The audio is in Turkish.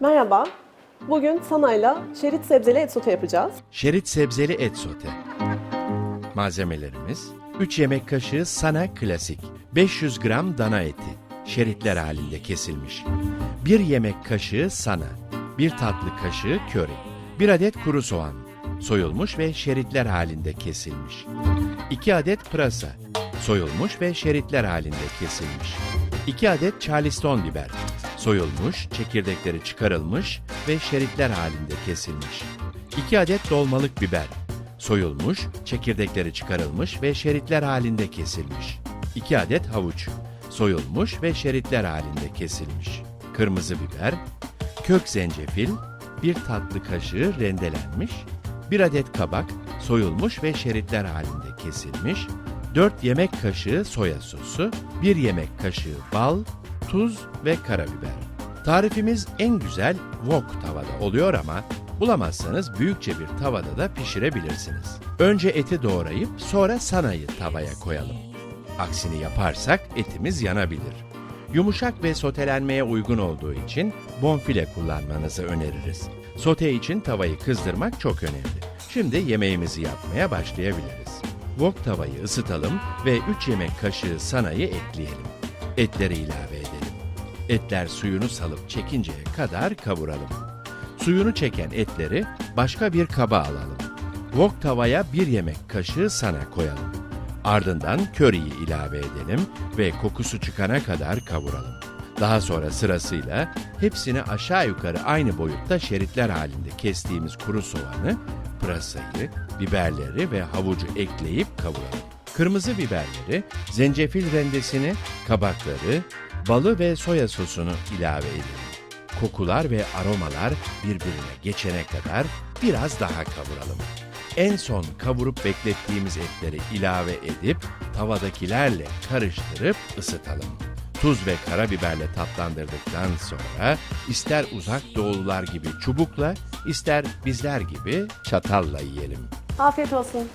Merhaba. Bugün Sanay'la şerit sebzeli et sote yapacağız. Şerit sebzeli et sote. Malzemelerimiz 3 yemek kaşığı sana klasik, 500 gram dana eti, şeritler halinde kesilmiş. 1 yemek kaşığı sana, 1 tatlı kaşığı köri, 1 adet kuru soğan, soyulmuş ve şeritler halinde kesilmiş. 2 adet pırasa, soyulmuş ve şeritler halinde kesilmiş. 2 adet charleston biber, soyulmuş, çekirdekleri çıkarılmış ve şeritler halinde kesilmiş. 2 adet dolmalık biber, soyulmuş, çekirdekleri çıkarılmış ve şeritler halinde kesilmiş. 2 adet havuç, soyulmuş ve şeritler halinde kesilmiş. Kırmızı biber, kök zencefil, 1 tatlı kaşığı rendelenmiş, 1 adet kabak, soyulmuş ve şeritler halinde kesilmiş, 4 yemek kaşığı soya sosu, 1 yemek kaşığı bal, tuz ve karabiber. Tarifimiz en güzel wok tavada oluyor ama bulamazsanız büyükçe bir tavada da pişirebilirsiniz. Önce eti doğrayıp sonra sanayı tavaya koyalım. Aksini yaparsak etimiz yanabilir. Yumuşak ve sotelenmeye uygun olduğu için bonfile kullanmanızı öneririz. Sote için tavayı kızdırmak çok önemli. Şimdi yemeğimizi yapmaya başlayabiliriz. Wok tavayı ısıtalım ve 3 yemek kaşığı sanayı ekleyelim. Etleri ilave. Etler suyunu salıp çekinceye kadar kavuralım. Suyunu çeken etleri başka bir kaba alalım. Wok tavaya bir yemek kaşığı sana koyalım. Ardından köriyi ilave edelim ve kokusu çıkana kadar kavuralım. Daha sonra sırasıyla hepsini aşağı yukarı aynı boyutta şeritler halinde kestiğimiz kuru soğanı, pırasayı, biberleri ve havucu ekleyip kavuralım. Kırmızı biberleri, zencefil rendesini, kabakları, balı ve soya sosunu ilave edelim. Kokular ve aromalar birbirine geçene kadar biraz daha kavuralım. En son kavurup beklettiğimiz etleri ilave edip tavadakilerle karıştırıp ısıtalım. Tuz ve karabiberle tatlandırdıktan sonra ister uzak doğulular gibi çubukla, ister bizler gibi çatalla yiyelim. Afiyet olsun.